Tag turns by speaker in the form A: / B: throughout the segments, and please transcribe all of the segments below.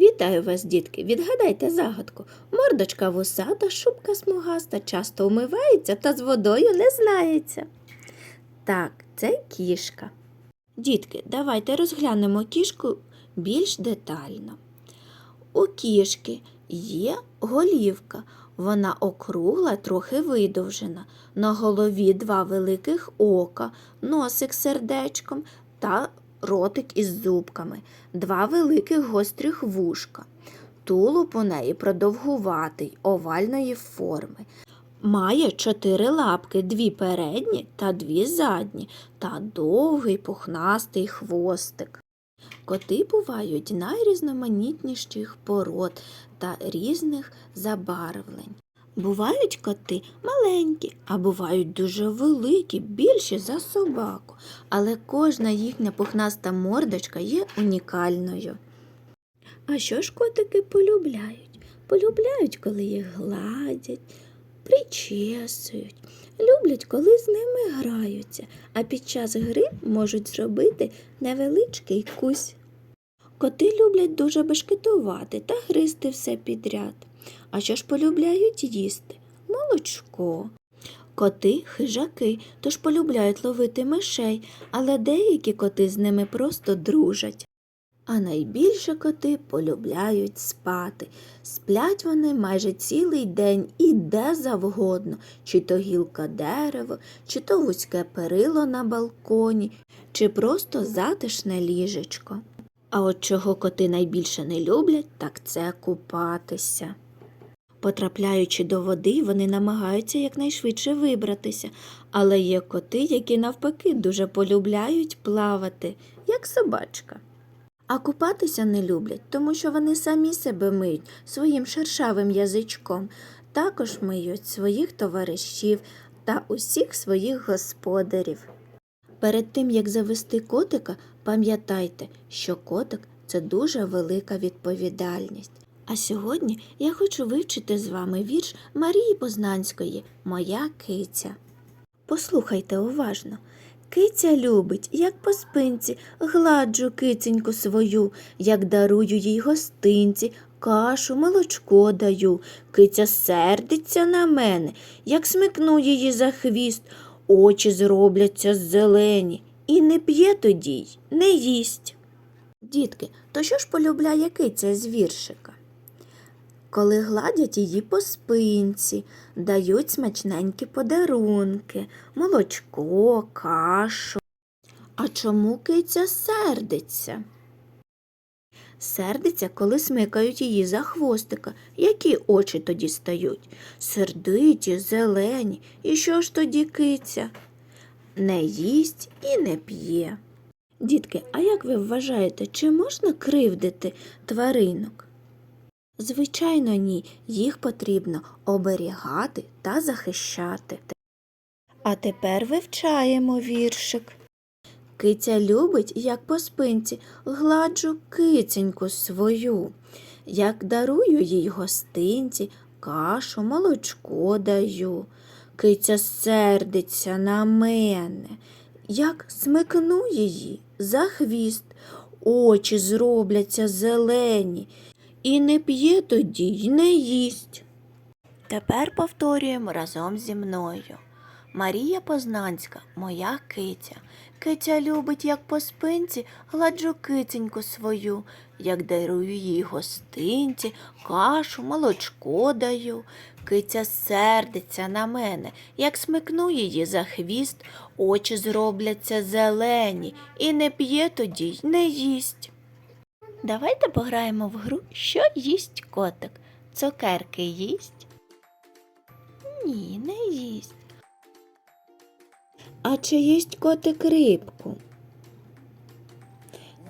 A: Вітаю вас, дітки! Відгадайте загадку. Мордочка вусата, шубка смугаста, часто умивається та з водою не знається. Так, це кішка. Дітки, давайте розглянемо кішку більш детально. У кішки є голівка. Вона округла, трохи видовжена. На голові два великих ока, носик сердечком та ротик із зубками, два великих гострих вушка. Тулуб у неї продовгуватий, овальної форми. Має чотири лапки, дві передні та дві задні, та довгий пухнастий хвостик. Коти бувають найрізноманітніших пород та різних забарвлень. Бувають коти маленькі, а бувають дуже великі, більші за собаку, але кожна їхня пухнаста мордочка є унікальною. А що ж котики полюбляють? Полюбляють, коли їх гладять, причесують, люблять, коли з ними граються, а під час гри можуть зробити невеличкий кусь. Коти люблять дуже бешкетувати та гризти все підряд. А що ж полюбляють їсти? Молочко. Коти хижаки, тож полюбляють ловити мишей, але деякі коти з ними просто дружать. А найбільше коти полюбляють спати. Сплять вони майже цілий день і де завгодно, чи то гілка дерева, чи то вузьке перило на балконі, чи просто затишне ліжечко. А от чого коти найбільше не люблять, так це купатися. Потрапляючи до води, вони намагаються якнайшвидше вибратися, але є коти, які навпаки дуже полюбляють плавати, як собачка. А купатися не люблять, тому що вони самі себе миють своїм шершавим язичком, також миють своїх товаришів та усіх своїх господарів. Перед тим, як завести котика, пам'ятайте, що котик це дуже велика відповідальність. А сьогодні я хочу вивчити з вами вірш Марії Познанської Моя киця. Послухайте уважно. Киця любить, як по спинці, гладжу киценьку свою, як дарую їй гостинці, кашу, молочко даю. Киця сердиться на мене, як смикну її за хвіст, очі зробляться зелені, і не п'є тоді, й не їсть. Дітки, то що ж полюбляє киця з віршика? Коли гладять її по спинці, дають смачненькі подарунки, молочко, кашу. А чому киця сердиться? Сердиться, коли смикають її за хвостика. Які очі тоді стають? Сердиті, зелені. І що ж тоді киця? Не їсть і не п'є. Дітки, а як ви вважаєте, чи можна кривдити тваринок? Звичайно, ні, їх потрібно оберігати та захищати. А тепер вивчаємо віршик. Киця любить, як по спинці, гладжу киценьку свою, як дарую їй гостинці, кашу, молочко даю. Киця сердиться на мене, як смикну її за хвіст, очі зробляться зелені, і не п'є тоді й не їсть. Тепер повторюємо разом зі мною. Марія Познанська, моя киця. Киця любить, як по спинці, гладжу киценьку свою, як дарую їй гостинці, кашу, молочко даю. Киця сердиться на мене, як смикну її за хвіст, очі зробляться зелені, і не п'є тоді й не їсть. Давайте пограємо в гру, що їсть котик. Цукерки їсть? Ні, не їсть. А чи їсть котик рибку?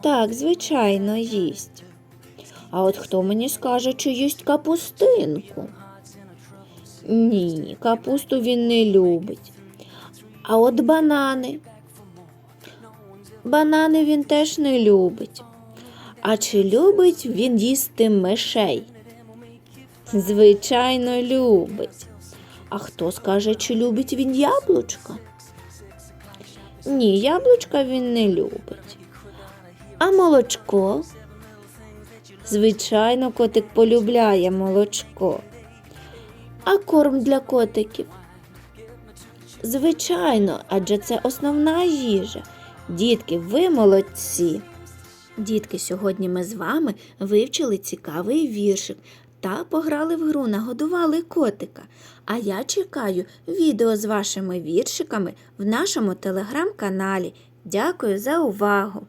A: Так, звичайно, їсть. А от хто мені скаже, чи їсть капустинку? Ні, капусту він не любить. А от банани. Банани він теж не любить. А чи любить він їсти мишей? Звичайно, любить. А хто скаже, чи любить він яблучка? Ні, яблучка він не любить. А молочко? Звичайно, котик полюбляє молочко. А корм для котиків? Звичайно, адже це основна їжа. Дітки, ви молодці. Дітки, сьогодні ми з вами вивчили цікавий віршик та пограли в гру, нагодували котика. А я чекаю відео з вашими віршиками в нашому телеграм-каналі. Дякую за увагу!